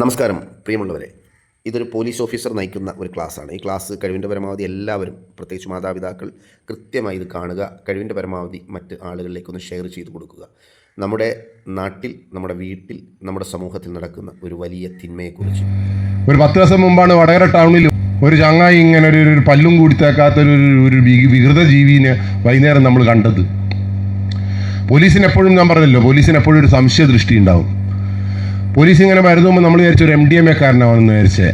നമസ്കാരം പ്രിയമുള്ളവരെ. ഇതൊരു പോലീസ് ഓഫീസർ നയിക്കുന്ന ഒരു ക്ലാസ്സാണ്. ഈ ക്ലാസ് കഴിവിന്റെ പരമാവധി എല്ലാവരും പ്രത്യേകിച്ച് മാതാപിതാക്കൾ കൃത്യമായി ഇത് കാണുക കഴിവിന്റെ പരമാവധി മറ്റ് ആളുകളിലേക്കൊന്ന് ഷെയർ ചെയ്ത് കൊടുക്കുക. നമ്മുടെ നാട്ടിൽ നമ്മുടെ വീട്ടിൽ നമ്മുടെ സമൂഹത്തിൽ നടക്കുന്ന ഒരു വലിയ തിന്മയെക്കുറിച്ച്. ഒരു പത്ത് ദിവസം മുമ്പാണ് വടകര ടൗണിൽ ഒരു ചങ്ങായി ഇങ്ങനെ ഒരു ഒരു പല്ലും കൂടി തേക്കാത്ത ഒരു ഒരു വികൃത ജീവിനെ വൈകുന്നേരം നമ്മൾ കണ്ടത്. പോലീസിനെപ്പോഴും ഞാൻ പറഞ്ഞല്ലോ പോലീസിനെപ്പോഴും ഒരു സംശയ ദൃഷ്ടി ഉണ്ടാവും. പോലീസ് ഇങ്ങനെ വരുന്നുമ്പോൾ നമ്മൾ വിചാരിച്ച ഒരു എം ഡി എം എ കാരനാണെന്ന് വിചാരിച്ചേ.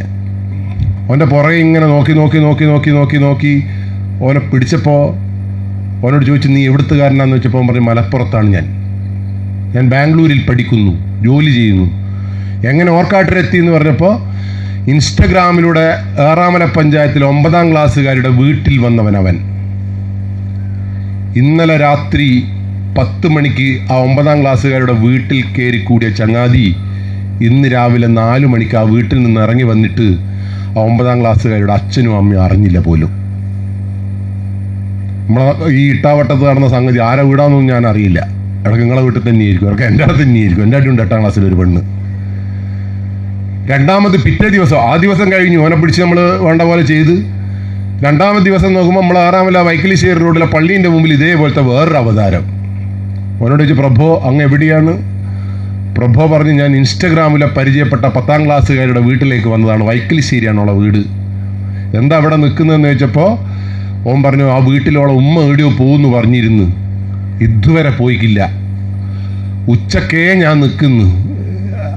അവന്റെ പുറകെ ഇങ്ങനെ നോക്കി നോക്കി നോക്കി നോക്കി നോക്കി നോക്കി ഓനെ പിടിച്ചപ്പോൾ ഓനോട് ചോദിച്ചു നീ എവിടുത്തുകാരനാന്ന് വെച്ചപ്പോൾ പറഞ്ഞു മലപ്പുറത്താണ് ഞാൻ. ഞാൻ ബാംഗ്ലൂരിൽ പഠിക്കുന്നു ജോലി ചെയ്യുന്നു. എങ്ങനെ ഓർക്കാട്ടിലെത്തി എന്ന് പറഞ്ഞപ്പോൾ ഇൻസ്റ്റഗ്രാമിലൂടെ ഏറാമല പഞ്ചായത്തിലെ ഒമ്പതാം ക്ലാസ്സുകാരുടെ വീട്ടിൽ വന്നവൻ അവൻ. ഇന്നലെ രാത്രി പത്ത് മണിക്ക് ആ ഒമ്പതാം ക്ലാസ്സുകാരുടെ വീട്ടിൽ കയറി കൂടിയ ചങ്ങാതി ഇന്ന് രാവിലെ നാല് മണിക്ക് ആ വീട്ടിൽ നിന്ന് ഇറങ്ങി വന്നിട്ട് ആ ഒമ്പതാം ക്ലാസ്സുകാരുടെ അച്ഛനും അമ്മയും അറിഞ്ഞില്ല പോലും. നമ്മളെ ഈ ഇട്ടാവട്ടത്ത് നടന്ന സംഗതി ആരെ വീടാന്നൊന്നും ഞാൻ അറിയില്ല. ഇടയ്ക്ക് നിങ്ങളെ വീട്ടിൽ തന്നെയായിരിക്കും. ഇടയ്ക്ക് എന്റെ അടുത്ത് തന്നെയായിരിക്കും. എന്റെ അടുത്തുണ്ട് എട്ടാം ക്ലാസ്സിൽ ഒരു പെണ്ണ്. രണ്ടാമത് പിറ്റേ ദിവസം ആ ദിവസം കഴിഞ്ഞു ഓനെ പിടിച്ച് നമ്മൾ വേണ്ട പോലെ ചെയ്ത് രണ്ടാമത് ദിവസം നോക്കുമ്പോൾ നമ്മൾ ആറാമല വൈക്കിലിശ്ശേരി റോഡിലെ പള്ളീന്റെ മുമ്പിൽ ഇതേപോലത്തെ വേറൊരു അവതാരം ഓനോട് ചോദിച്ചു പ്രഭോ അങ്ങ് എവിടെയാണ്? പ്രഭോ പറഞ്ഞ് ഞാൻ ഇൻസ്റ്റഗ്രാമിലെ പരിചയപ്പെട്ട പത്താം ക്ലാസ്സുകാരുടെ വീട്ടിലേക്ക് വന്നതാണ്. വൈക്കിലിശ്ശേരിയാണുള്ള വീട്? എന്താ അവിടെ നിൽക്കുന്നതെന്ന് ചോദിച്ചപ്പോൾ ഓൻ പറഞ്ഞു ആ വീട്ടിലുള്ള ഉമ്മ എവിടെയോ പോകുമെന്ന് പറഞ്ഞിരുന്നു. ഇതുവരെ പോയിക്കില്ല. ഉച്ചക്കേ ഞാൻ നിൽക്കുന്നു.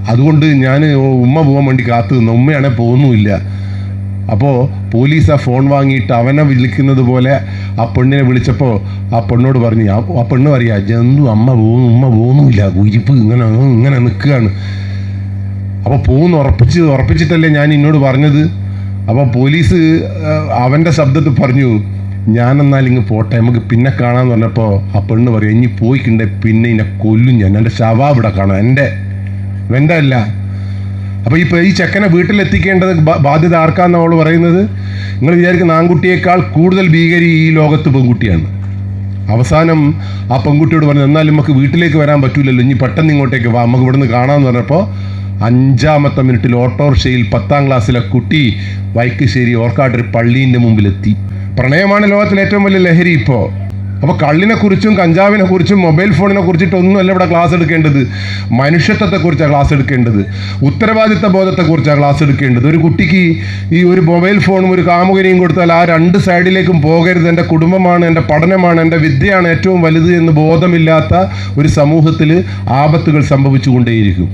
അതുകൊണ്ട് ഞാൻ ഉമ്മ പോകാൻ വേണ്ടി കാത്തു നിന്നു. ഉമ്മയാണെ പോകുന്നുമില്ല അപ്പോൾ പോലീസ് ആ ഫോൺ വാങ്ങിയിട്ട് അവനെ വിളിക്കുന്നത് പോലെ ആ പെണ്ണിനെ വിളിച്ചപ്പോൾ ആ പെണ്ണോട് പറഞ്ഞു ആ പെണ്ണ് പറയാ ജന്തു അമ്മ പോകുന്നു ഉമ്മ പോകുന്നുമില്ല കുരിപ്പ് ഇങ്ങനെ ഇങ്ങനെ നിൽക്കുകയാണ്. അപ്പോൾ പോകുന്നു ഉറപ്പിച്ച് ഉറപ്പിച്ചിട്ടല്ലേ ഞാൻ എന്നോട് പറഞ്ഞത്? അപ്പോൾ പോലീസ് അവന്റെ ശബ്ദത്തിൽ പറഞ്ഞു ഞാനെന്നാൽ ഇങ്ങ് പോട്ടെ നമുക്ക് പിന്നെ കാണാമെന്ന് പറഞ്ഞപ്പോൾ ആ പെണ്ണ് പറയും ഇനി പോയിക്കണ്ടേ പിന്നെ ഇന്നെ കൊല്ലും ഞാൻ എന്റെ ശവ ഇവിടെ കാണാം എന്റെ എന്റെ അല്ല അപ്പോൾ ഈ ഈ ചെക്കനെ വീട്ടിലെത്തിക്കേണ്ടത് ബാധ്യത ആർക്കാന്ന് അവൾ പറയുന്നത്? നിങ്ങൾ വിചാരിക്കുന്ന ആൺകുട്ടിയേക്കാൾ കൂടുതൽ ഭീകരി ഈ ലോകത്ത് പെൺകുട്ടിയാണ്. അവസാനം ആ പെൺകുട്ടിയോട് പറഞ്ഞു എന്നാലും നമുക്ക് വീട്ടിലേക്ക് വരാൻ പറ്റൂലല്ലോ ഇനി പെട്ടെന്ന് ഇങ്ങോട്ടേക്ക് വാ നമുക്ക് ഇവിടുന്ന് കാണാമെന്ന് പറഞ്ഞപ്പോൾ അഞ്ചാമത്തെ മിനിറ്റിൽ ഓട്ടോറിക്ഷയിൽ പത്താം ക്ലാസ്സിലെ കുട്ടി വൈക്കശ്ശേരി ഓർക്കാട്ടൊരു പള്ളീന്റെ മുമ്പിലെത്തി. പ്രണയമാണ് ലോകത്തിലെ ഏറ്റവും വലിയ ലഹരി ഇപ്പോൾ അപ്പോൾ കള്ളിനെ കുറിച്ചും കഞ്ചാവിനെ കുറിച്ചും മൊബൈൽ ഫോണിനെ കുറിച്ചിട്ടൊന്നുമല്ല ഇവിടെ ക്ലാസ് എടുക്കേണ്ടത്. മനുഷ്യത്വത്തെക്കുറിച്ചാണ് ക്ലാസ് എടുക്കേണ്ടത്. ഉത്തരവാദിത്ത ബോധത്തെക്കുറിച്ചാണ് ക്ലാസ് എടുക്കേണ്ടത്. ഒരു കുട്ടിക്ക് ഈ ഒരു മൊബൈൽ ഫോണും ഒരു കാമുകനെയും കൊടുത്താൽ ആ രണ്ട് സൈഡിലേക്കും പോകരുത്. എന്റെ കുടുംബമാണ് എന്റെ പഠനമാണ് എന്റെ വിദ്യയാണ് ഏറ്റവും വലുത് എന്ന് ബോധമില്ലാത്ത ഒരു സമൂഹത്തിൽ ആപത്തുകൾ സംഭവിച്ചുകൊണ്ടേയിരിക്കും.